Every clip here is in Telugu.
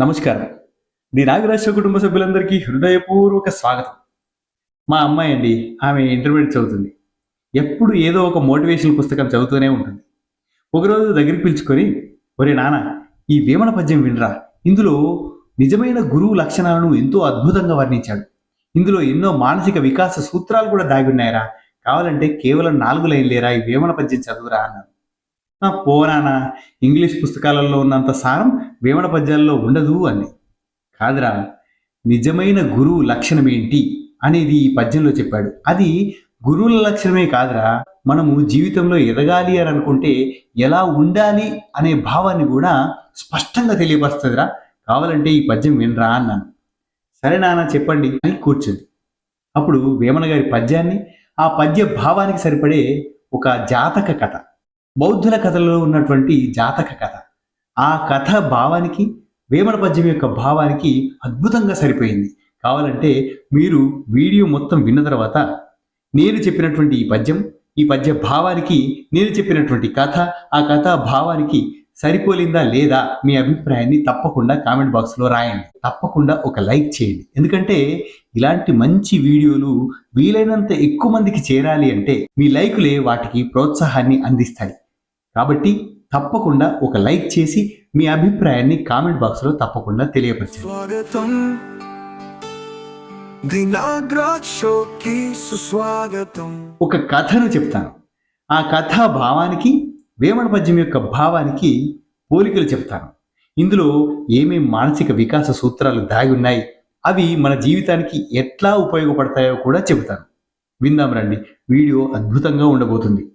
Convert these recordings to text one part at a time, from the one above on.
నమస్కారం. ది నాగరాజ కుటుంబ సభ్యులందరికీ హృదయపూర్వక స్వాగతం. మా అమ్మాయి అండి ఆమె ఇంటర్మీడియట్ చదువుతుంది. ఎప్పుడు ఏదో ఒక మోటివేషనల్ పుస్తకం చదువుతూనే ఉంటుంది. ఒకరోజు దగ్గరికి పిలుచుకొని ఒరే నాన్న ఈ వేమన పద్యం వినరా? ఇందులో నిజమైన గురువు లక్షణాలను ఎంతో అద్భుతంగా వర్ణించాడు. ఇందులో ఎన్నో మానసిక వికాస సూత్రాలు కూడా దాగి ఉన్నాయరా? కావాలంటే కేవలం నాలుగు లైన్లేరా ఈ వేమన పద్యం చదువురా అన్నారు "ఆ, ఇంగ్లీష్ పుస్తకాలలో ఉన్నంత సారం వేమన పద్యాల్లో ఉండదు అని కాదురా నిజమైన గురువు లక్షణం ఏంటి అనేది ఈ పద్యంలో చెప్పాడు. అది గురువుల లక్షణమే కాదురా మనము జీవితంలో ఎదగాలి అని అనుకుంటే ఎలా ఉండాలి అనే భావాన్ని కూడా స్పష్టంగా తెలియపరుస్తుందిరా. కావాలంటే ఈ పద్యం వినరా అన్నాను. సరే నాన్న చెప్పండి అని కూర్చుంది. అప్పుడు వేమన గారి పద్యాన్ని ఆ పద్య భావానికి సరిపడే ఒక జాతక కథ. బౌద్ధుల కథలో ఉన్నటువంటి జాతక కథ. ఆ కథ భావానికి వేమన పద్యం యొక్క భావానికి అద్భుతంగా సరిపోయింది. కావాలంటే మీరు వీడియో మొత్తం విన్న తర్వాత నేను చెప్పినటువంటి ఈ పద్యం ఈ పద్య భావానికి నేను చెప్పినటువంటి కథ ఆ కథ భావానికి సరిపోలిందా లేదా మీ అభిప్రాయాన్ని తప్పకుండా కామెంట్ బాక్స్లో రాయండి. తప్పకుండా ఒక లైక్ చేయండి. ఎందుకంటే ఇలాంటి మంచి వీడియోలు వీలైనంత ఎక్కువ మందికి చేరాలి అంటే మీ లైకులే వాటికి ప్రోత్సాహాన్ని అందిస్తాయి. కాబట్టి తప్పకుండా ఒక లైక్ చేసి మీ అభిప్రాయాన్ని కామెంట్ బాక్స్లో తప్పకుండా తెలియపరచండి. ఒక కథను చెప్తాను. ఆ కథా భావానికి వేమన పద్యం యొక్క భావానికి పోలికలు చెప్తాను. ఇందులో ఏమేం మానసిక వికాస సూత్రాలు దాగి ఉన్నాయి అవి మన జీవితానికి ఎట్లా ఉపయోగపడతాయో కూడా చెబుతాను. విందాం రండి. వీడియో అద్భుతంగా ఉండబోతుంది.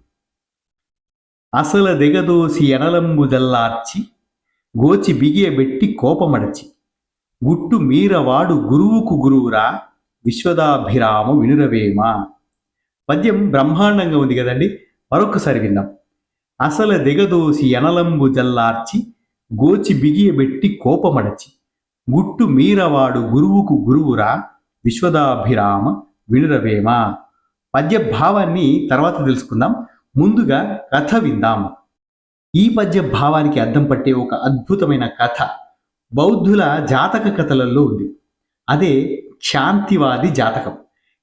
అసల దిగదోసి ఎనలంబు జల్లార్చి గోచి బిగియబెట్టి కోపమడచి గుట్టు మీరవాడు గురువుకు గురువురా విశ్వదాభిరామ వినురవేమ? పద్యం బ్రహ్మాండంగా ఉంది కదండి మరొకసారి విందాం. అసల దిగదోసి ఎనలంబు జల్లార్చి గోచి బిగియబెట్టి కోపమడచి గుట్టు మీరవాడు గురువుకు గురువురా విశ్వదాభిరామ వినురవేమ? పద్య భావాన్ని తర్వాత తెలుసుకుందాం. ముందుగా కథ విందాం. ఈ పద్య భావానికి అద్దం పట్టే ఒక అద్భుతమైన కథ బౌద్ధుల జాతక కథలలో ఉంది. అదే శాంతివాది జాతకం.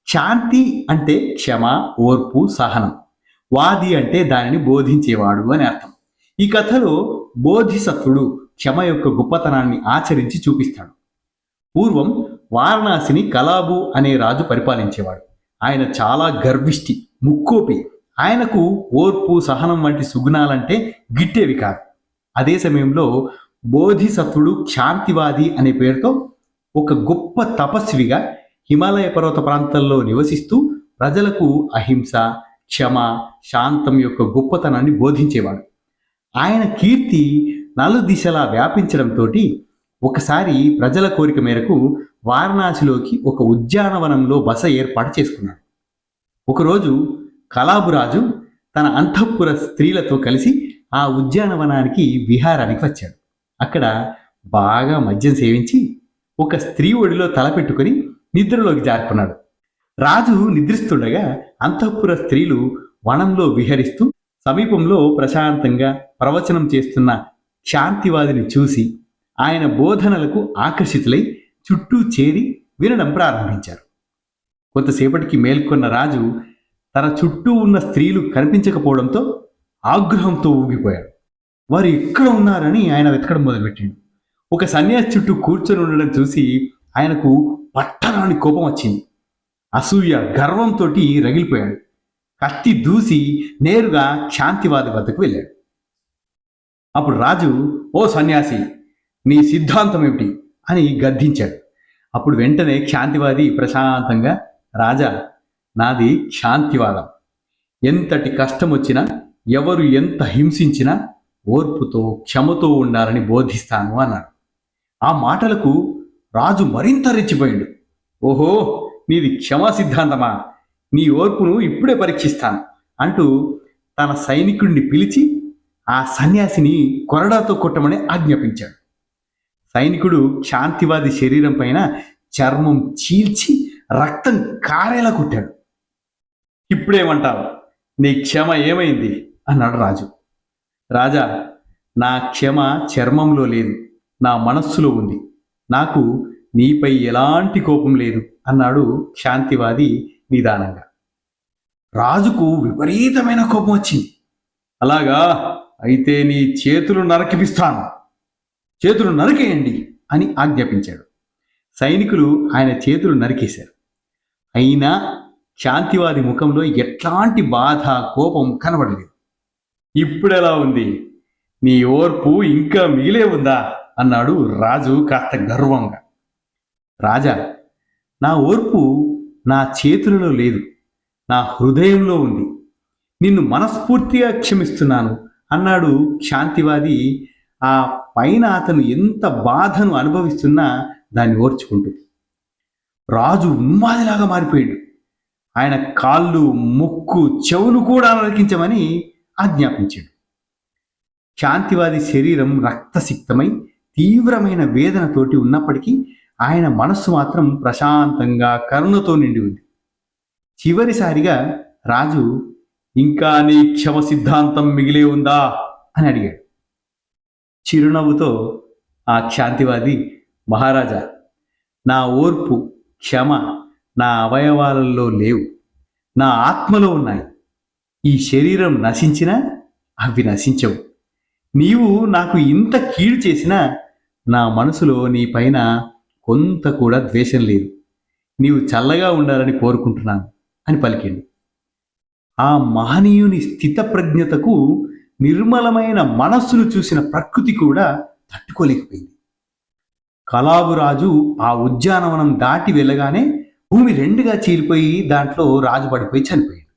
శాంతి అంటే క్షమ ఓర్పు సహనం. వాది అంటే దానిని బోధించేవాడు అని అర్థం. ఈ కథలో బోధిసత్వుడు క్షమ యొక్క గొప్పతనాన్ని ఆచరించి చూపిస్తాడు. పూర్వం వారణాసిని కలాబు అనే రాజు పరిపాలించేవాడు. ఆయన చాలా గర్విష్టి ముక్కోపి ఆయనకు ఓర్పు సహనం వంటి సుగుణాలంటే గిట్టేవి కాదు. అదే సమయంలో బోధిసత్వుడు క్షాంతివాది అనే పేరుతో ఒక గొప్ప తపస్విగా హిమాలయ పర్వత ప్రాంతాల్లో నివసిస్తూ ప్రజలకు అహింస క్షమ శాంతం యొక్క గొప్పతనాన్ని బోధించేవాడు. ఆయన కీర్తి నలుదిశలా వ్యాపించడంతో ఒకసారి ప్రజల కోరిక మేరకు వారణాసిలోకి ఒక ఉద్యానవనంలో బస ఏర్పాటు చేసుకున్నాడు. ఒకరోజు కళాబురాజు తన అంతఃపుర స్త్రీలతో కలిసి ఆ ఉద్యానవనానికి విహారానికి వచ్చాడు. అక్కడ బాగా మద్యం సేవించి ఒక స్త్రీ ఒడిలో తలపెట్టుకుని నిద్రలోకి జారుకున్నాడు. రాజు నిద్రిస్తుండగా అంతఃపుర స్త్రీలు వనంలో విహరిస్తూ సమీపంలో ప్రశాంతంగా ప్రవచనం చేస్తున్న శాంతివాదిని చూసి ఆయన బోధనలకు ఆకర్షితులై చుట్టూ చేరి వినడం ప్రారంభించారు. కొంతసేపటికి మేల్కొన్న రాజు తన చుట్టూ ఉన్న స్త్రీలు కనిపించకపోవడంతో ఆగ్రహంతో ఊగిపోయాడు. వారు ఎక్కడ ఉన్నారని ఆయన వెతకడం మొదలుపెట్టిండు. ఒక సన్యాసి చుట్టూ కూర్చొని ఉండడం చూసి ఆయనకు పట్టరాని కోపం వచ్చింది. అసూయ గర్వంతో రగిలిపోయాడు. కత్తి దూసి నేరుగా శాంతివాది వద్దకు వెళ్ళాడు. అప్పుడు రాజు ఓ సన్యాసి నీ సిద్ధాంతం ఏమిటి? అని గద్దించాడు. అప్పుడు వెంటనే శాంతివాది ప్రశాంతంగా రాజా నాది శాంతివాదం. ఎంతటి కష్టం వచ్చినా ఎవరు ఎంత హింసించినా ఓర్పుతో క్షమతో ఉండాలని బోధిస్తాను అన్నాడు. ఆ మాటలకు రాజు మరింత రెచ్చిపోయాడు. ఓహో నీది క్షమా సిద్ధాంతమా? నీ ఓర్పును ఇప్పుడే పరీక్షిస్తాను అంటూ తన సైనికుడిని పిలిచి ఆ సన్యాసిని కొరడాతో కొట్టమని ఆజ్ఞాపించాడు. సైనికుడు శాంతివాది శరీరం పైన చర్మం చీల్చి రక్తం కారేలా కుట్టాడు. ఇప్పుడేమంటావు? నీ క్షమ ఏమైంది? అన్నాడు రాజు. రాజా నా క్షమ చర్మంలో లేదు నా మనస్సులో ఉంది. నాకు నీపై ఎలాంటి కోపం లేదు అన్నాడు శాంతివాది నిదానంగా. రాజుకు విపరీతమైన కోపం వచ్చింది. అలాగా? అయితే నీ చేతులు నరకిపిస్తాను. చేతులు నరికేయండి అని ఆజ్ఞాపించాడు. సైనికులు ఆయన చేతులు నరికేశారు. అయినా శాంతివాది ముఖంలో ఎట్లాంటి బాధ కోపం కనబడలేదు. ఇప్పుడెలా ఉంది? నీ ఓర్పు ఇంకా మిగిలే ఉందా? అన్నాడు రాజు కాస్త గర్వంగా. రాజా నా ఓర్పు నా చేతులలో లేదు. నా హృదయంలో ఉంది. నిన్ను మనస్ఫూర్తిగా క్షమిస్తున్నాను అన్నాడు శాంతివాది. ఆ పైన అతను ఎంత బాధను అనుభవిస్తున్నా దాన్ని ఓర్చుకుంటూ రాజు ఉన్మాదిలాగా మారిపోయాడు. ఆయన కాళ్ళు ముక్కు చెవులు కూడా నరికించమని ఆజ్ఞాపించాడు. శాంతివాది శరీరం రక్తసిక్తమై తీవ్రమైన వేదనతోటి ఉన్నప్పటికీ ఆయన మనస్సు మాత్రం ప్రశాంతంగా కరుణతో నిండి ఉంది. చివరిసారిగా రాజు ఇంకా నీ క్షమ సిద్ధాంతం మిగిలే ఉందా? అని అడిగాడు. చిరునవ్వుతో ఆ శాంతివాది మహారాజా నా ఓర్పు క్షమ నా అవయవాలలో లేవు. నా ఆత్మలో ఉన్నాయి. ఈ శరీరం నశించినా అవి నశించవు. నీవు నాకు ఇంత కీడు చేసినా నా మనసులో నీ పైన కొంత కూడా ద్వేషం లేదు. నీవు చల్లగా ఉండాలని కోరుకుంటున్నాను అని పలికిండు ఆ మహనీయుని స్థితప్రజ్ఞతకు నిర్మలమైన మనస్సును చూసిన ప్రకృతి కూడా తట్టుకోలేకపోయింది. కలాబురాజు ఆ ఉద్యానవనం దాటి వెళ్ళగానే భూమి రెండుగా చీలిపోయి దాంట్లో రాజు పడిపోయి చనిపోయాడు.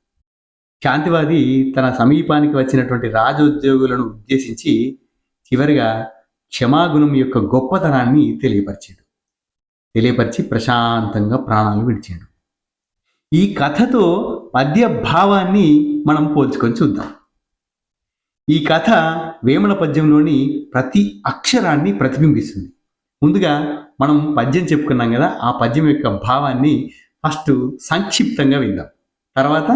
శాంతివాది తన సమీపానికి వచ్చినటువంటి రాజోద్యోగులను ఉద్దేశించి చివరిగా క్షమాగుణం యొక్క గొప్పతనాన్ని తెలియపరిచాడు. తెలియపరిచి ప్రశాంతంగా ప్రాణాలు విడిచాడు. ఈ కథతో పద్య భావాన్ని మనం పోల్చుకొని చూద్దాం. ఈ కథ వేమన పద్యంలోని ప్రతి అక్షరాన్ని ప్రతిబింబిస్తుంది. ముందుగా మనం పద్యం చెప్పుకున్నాం కదా ఆ పద్యం యొక్క భావాన్ని ఫస్ట్ సంక్షిప్తంగా విందాం. తర్వాత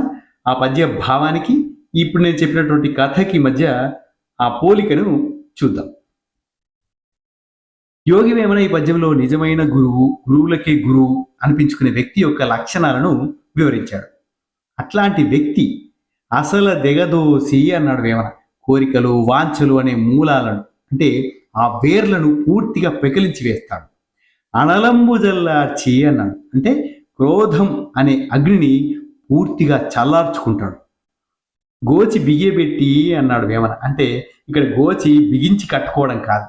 ఆ పద్య భావానికి ఇప్పుడు నేను చెప్పినటువంటి కథకి మధ్య ఆ పోలికను చూద్దాం. యోగి వేమన ఈ పద్యంలో నిజమైన గురువు గురువులకే గురువు అనిపించుకునే వ్యక్తి యొక్క లక్షణాలను వివరించాడు. అట్లాంటి వ్యక్తి అసలు దిగదోసి అన్నాడు వేమన కోరికలు వాంఛలు అనే మూలాలను అంటే ఆ వేర్లను పూర్తిగా పెకిలించి వేస్తాడు. అనలంబు జల్లార్చి అన్నాడు అంటే క్రోధం అనే అగ్నిని పూర్తిగా చల్లార్చుకుంటాడు. గోచి బిగియబెట్టి అన్నాడు వేమన. అంటే ఇక్కడ గోచి బిగించి కట్టుకోవడం కాదు.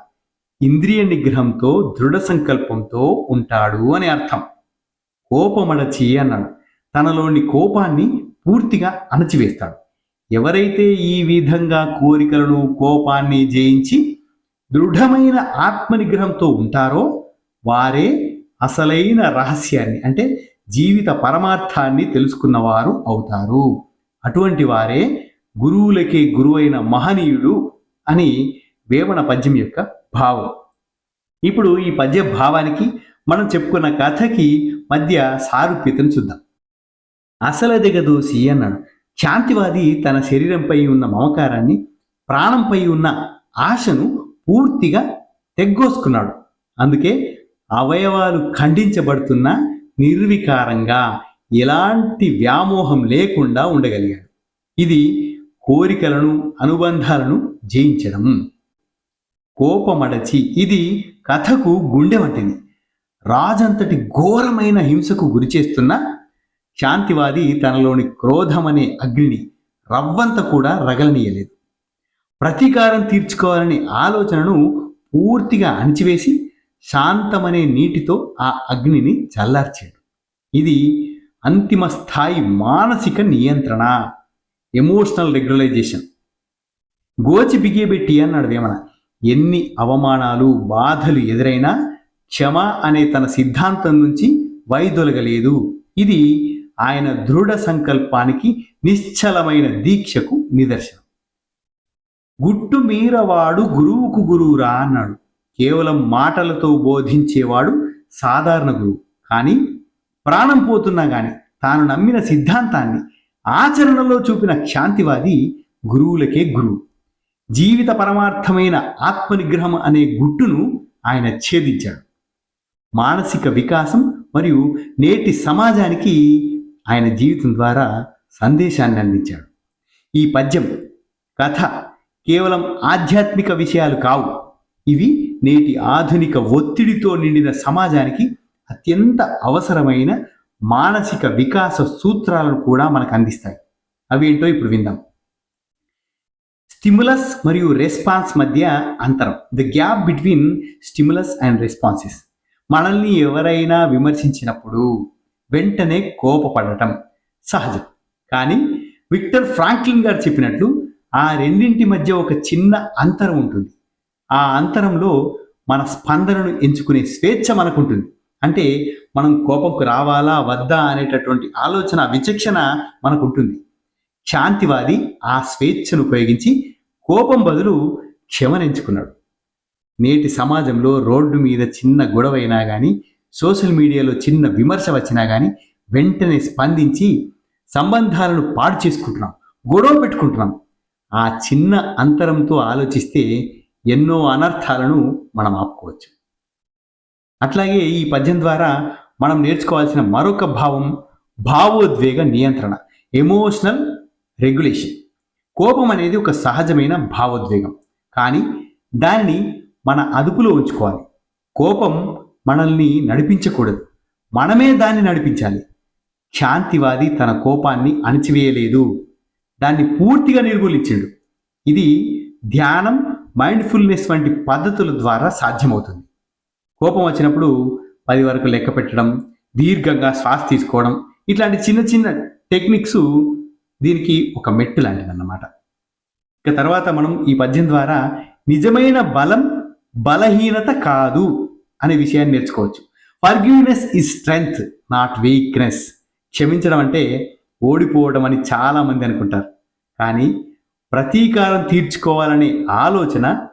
ఇంద్రియ నిగ్రహంతో దృఢ సంకల్పంతో ఉంటాడు అని అర్థం. కోపమడచి అన్నాడు. తనలోని కోపాన్ని పూర్తిగా అణచివేస్తాడు. ఎవరైతే ఈ విధంగా కోరికలను కోపాన్ని జయించి దృఢమైన ఆత్మనిగ్రహంతో ఉంటారో వారే అసలైన రహస్యాన్ని అంటే జీవిత పరమార్థాన్ని తెలుసుకున్నవారు అవుతారు. అటువంటి వారే గురువులకే గురువైన మహనీయుడు అని వేమన పద్యం యొక్క భావం. ఇప్పుడు ఈ పద్య భావానికి మనం చెప్పుకున్న కథకి మధ్య సారూప్యతను చూద్దాం. అసల దిగదోసి అన్నాడు. శాంతివాది తన శరీరంపై ఉన్న మమకారాన్ని ప్రాణంపై ఉన్న ఆశను పూర్తిగా తెగ్గోసుకున్నాడు. అందుకే అవయవాలు ఖండించబడుతున్న నిర్వికారంగా ఎలాంటి వ్యామోహం లేకుండా ఉండగలిగాడు. ఇది కోరికలను అనుబంధాలను జయించడం. కోపమడచి ఇది కథకు గుండె వంటిది. రాజంతటి ఘోరమైన హింసకు గురిచేస్తున్న శాంతివాది తనలోని క్రోధమనే అగ్నిని రవ్వంత కూడా రగలనీయలేదు. ప్రతీకారం తీర్చుకోవాలనే ఆలోచనను పూర్తిగా అణిచివేసి శాంతమనే నీటితో ఆ అగ్నిని చల్లార్చాడు. ఇది అంతిమ స్థాయి మానసిక నియంత్రణ. ఎమోషనల్ రెగ్యులైజేషన్ గోచి బిగియబెట్టి అన్నాడు వేమన. ఎన్ని అవమానాలు బాధలు ఎదురైనా క్షమ అనే తన సిద్ధాంతం నుంచి వైదొలగలేదు. ఇది ఆయన దృఢ సంకల్పానికి నిశ్చలమైన దీక్షకు నిదర్శనం. గుట్టు మీరవాడు గురువుకు గురువురా అన్నాడు. కేవలం మాటలతో బోధించేవాడు సాధారణ గురువు. కానీ ప్రాణం పోతున్నా కానీ తాను నమ్మిన సిద్ధాంతాన్ని ఆచరణలో చూపిన క్షాంతివాది గురువులకే గురువు. జీవిత పరమార్థమైన ఆత్మనిగ్రహం అనే గుట్టును ఆయన ఛేదించాడు. మానసిక వికాసం మరియు నేటి సమాజానికి ఆయన జీవితం ద్వారా సందేశాన్ని అందించాడు. ఈ పద్యం కథ కేవలం ఆధ్యాత్మిక విషయాలు కావు. ఇవి నేటి ఆధునిక ఒత్తిడితో నిండిన సమాజానికి అత్యంత అవసరమైన మానసిక వికాస సూత్రాలను కూడా మనకు అందిస్తాయి. అవి ఏంటో ఇప్పుడు విందాం. స్టిములస్ మరియు రెస్పాన్స్ మధ్య అంతరం. The gap between stimulus and responses మనల్ని ఎవరైనా విమర్శించినప్పుడు వెంటనే కోపపడటం సహజం. కానీ విక్టర్ ఫ్రాంక్లిన్ గారు చెప్పినట్లు ఆ రెండింటి మధ్య ఒక చిన్న అంతరం ఉంటుంది. ఆ అంతరంలో మన స్పందనను ఎంచుకునే స్వేచ్ఛ మనకుంటుంది. అంటే మనం కోపంకు రావాలా వద్దా అనేటటువంటి ఆలోచన విచక్షణ మనకుంటుంది. శాంతివాది ఆ స్వేచ్ఛను ఉపయోగించి కోపం బదులు క్షమనించుకున్నాడు. నేటి సమాజంలో రోడ్డు మీద చిన్న గొడవైనా కానీ సోషల్ మీడియాలో చిన్న విమర్శ వచ్చినా కానీ వెంటనే స్పందించి సంబంధాలను పాడు చేసుకుంటున్నాం గొడవ పెట్టుకుంటున్నాం. ఆ చిన్న అంతరంతో ఆలోచిస్తే ఎన్నో అనర్థాలను మనం ఆపుకోవచ్చు. అట్లాగే ఈ పద్యం ద్వారా మనం నేర్చుకోవాల్సిన మరొక భావం భావోద్వేగ నియంత్రణ ఎమోషనల్ రెగ్యులేషన్ కోపం అనేది ఒక సహజమైన భావోద్వేగం. కానీ దానిని మన అదుపులో ఉంచుకోవాలి. కోపం మనల్ని నడిపించకూడదు. మనమే దాన్ని నడిపించాలి. శాంతివాది తన కోపాన్ని అణచివేయలేదు. దాన్ని పూర్తిగా నిర్మూలించాడు. ఇది ధ్యానం మైండ్ఫుల్నెస్ వంటి పద్ధతుల ద్వారా సాధ్యమవుతుంది. కోపం వచ్చినప్పుడు పది వరకు లెక్క పెట్టడం దీర్ఘంగా శ్వాస తీసుకోవడం ఇట్లాంటి చిన్న చిన్న టెక్నిక్స్ దీనికి ఒక మెట్టు లాంటిదన్నమాట. ఇక తర్వాత మనం ఈ పద్యం ద్వారా నిజమైన బలం బలహీనత కాదు అనే విషయాన్ని నేర్చుకోవచ్చు. Forgiveness is strength not weakness క్షమించడం అంటే ఓడిపోవడం అని చాలామంది అనుకుంటారు. కానీ ప్రతీకారం తీర్చుకోవాలనే ఆలోచన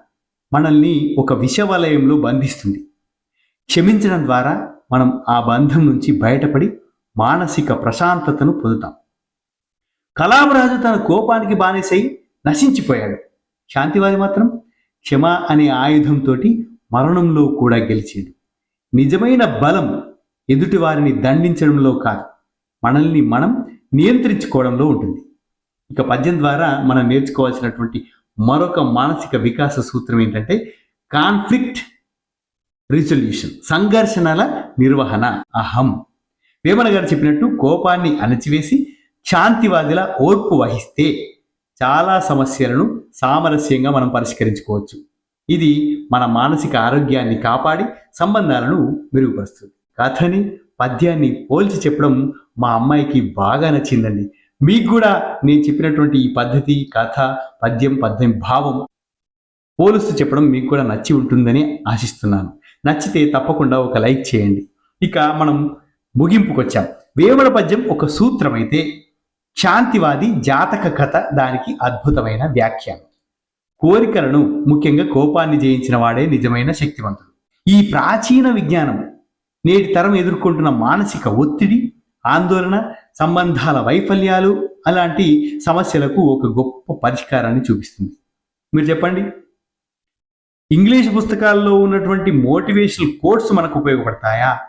మనల్ని ఒక విషవలయంలో బంధిస్తుంది. క్షమించడం ద్వారా మనం ఆ బంధం నుంచి బయటపడి మానసిక ప్రశాంతతను పొందుతాం. కలామరాజు తన కోపానికి బానిసై నశించిపోయాడు. శాంతివాది మాత్రం క్షమ అనే ఆయుధంతో మరణంలో కూడా గెలిచాడు నిజమైన బలం ఎదుటి వారిని దండించడంలో కాదు. మనల్ని మనం నియంత్రించుకోవడంలో ఉంటుంది. ఇక పద్యం ద్వారా మనం నేర్చుకోవాల్సినటువంటి మరొక మానసిక వికాస సూత్రం ఏంటంటే కాన్ఫ్లిక్ట్ రిజల్యూషన్ సంఘర్షణల నిర్వహణ అహం. వేమన గారు చెప్పినట్టు కోపాన్ని అణచివేసి శాంతివాదిలా ఓర్పు వహిస్తే చాలా సమస్యలను సామరస్యంగా మనం పరిష్కరించుకోవచ్చు. ఇది మన మానసిక ఆరోగ్యాన్ని కాపాడి సంబంధాలను మెరుగుపరుస్తుంది. కథని పద్యాన్ని పోల్చి చెప్పడం మా అమ్మాయికి బాగా నచ్చిందండి. మీకు కూడా నేను చెప్పినటువంటి ఈ పద్ధతి కథ పద్యం పద్యం భావం పోలుస్తూ చెప్పడం మీకు కూడా నచ్చి ఉంటుందని ఆశిస్తున్నాను. నచ్చితే తప్పకుండా ఒక లైక్ చేయండి. ఇక మనం ముగింపుకొచ్చాం. వేమన పద్యం ఒక సూత్రం అయితే శాంతివాది జాతక కథ దానికి అద్భుతమైన వ్యాఖ్యానం. కోరికలను ముఖ్యంగా కోపాన్ని జయించిన వాడే నిజమైన శక్తివంతుడు. ఈ ప్రాచీన విజ్ఞానం నేటి తరం ఎదుర్కొంటున్న మానసిక ఒత్తిడి ఆందోళన సంబంధాల వైఫల్యాలు అలాంటి సమస్యలకు ఒక గొప్ప పరిష్కారాన్ని చూపిస్తుంది. మీరు చెప్పండి? ఇంగ్లీష్ పుస్తకాల్లో ఉన్నటువంటి మోటివేషనల్ కోర్స్ మనకు ఉపయోగపడతాయా?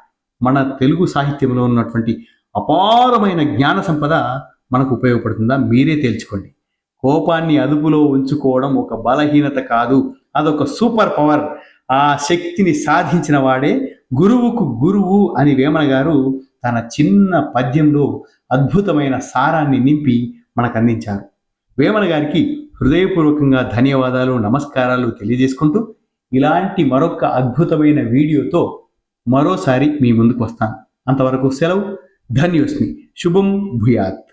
మన తెలుగు సాహిత్యంలో ఉన్నటువంటి అపారమైన జ్ఞాన సంపద మనకు ఉపయోగపడుతుందా? మీరే తేల్చుకోండి. కోపాన్ని అదుపులో ఉంచుకోవడం ఒక బలహీనత కాదు. అదొక సూపర్ పవర్. ఆ శక్తిని సాధించిన వాడే గురువుకు గురువు అని వేమన గారు తన చిన్న పద్యంలో అద్భుతమైన సారాన్ని నింపి మనకు అందించారు వేమన గారికి హృదయపూర్వకంగా ధన్యవాదాలు నమస్కారాలు తెలియజేసుకుంటూ ఇలాంటి మరొక అద్భుతమైన వీడియోతో మరోసారి మీ ముందుకు వస్తాను. అంతవరకు సెలవు. ధన్యోస్మి. శుభం భూయాత్.